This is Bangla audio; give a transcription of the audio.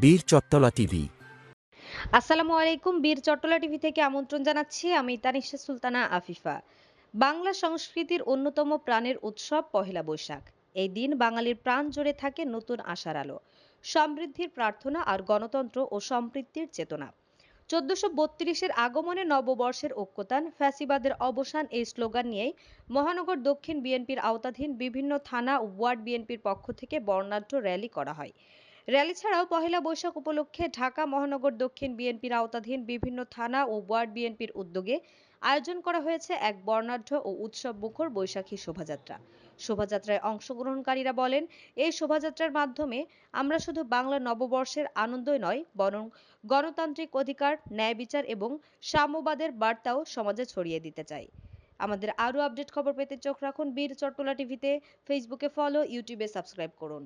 বীর চত্তলা টিভি। আসসালামু আলাইকুম, বীর চট্টলা টিভি থেকে আমন্ত্রণ জানাচ্ছি আমি তানিশা সুলতানা আফিফা। বাংলা সংস্কৃতির অন্যতম প্রাণের উৎসব পহেলা বৈশাখ। এই দিন বাঙালির প্রাণ জুড়ে থাকে নতুন আশার আলো, সমৃদ্ধির প্রার্থনা আর গণতন্ত্র ও সম্পৃক্তির চেতনা। চোদ্দশো বত্রিশের আগমনে নববর্ষের ঐক্যতান, ফ্যাসিবাদের অবসান এই স্লোগান নিয়েই মহানগর দক্ষিণ বিএনপির আওতাধীন বিভিন্ন থানা ওয়ার্ড বিএনপির পক্ষ থেকে বর্ণাঢ্য র্যালি করা হয়। র্যালি ছাড়াও পহেলা বৈশাখ উপলক্ষে ঢাকা, মহানগর, দক্ষিণ বিএনপির আওতাধীন বিভিন্ন থানা ও ওয়ার্ড বিএনপির উদ্যোগে আয়োজন করা হয়েছে এক বর্ণাঢ্য ও উৎসব মুখর বৈশাখী শোভাযাত্রা। শোভাযাত্রায় অংশগ্রহণকারীরা বলেন, এই শোভাযাত্রার মাধ্যমে আমরা শুধু বাংলা নববর্ষের আনন্দই নয়, বরং গণতান্ত্রিক অধিকার, ন্যায় বিচার এবং সাম্যবাদের বার্তাও সমাজে ছড়িয়ে দিতে চাই। আমাদের আরও আপডেট খবর পেতে চোখ রাখুন বীর চট্টলা টিভিতে। ফেসবুকে ফলো, ইউটিউবে সাবস্ক্রাইব করুন।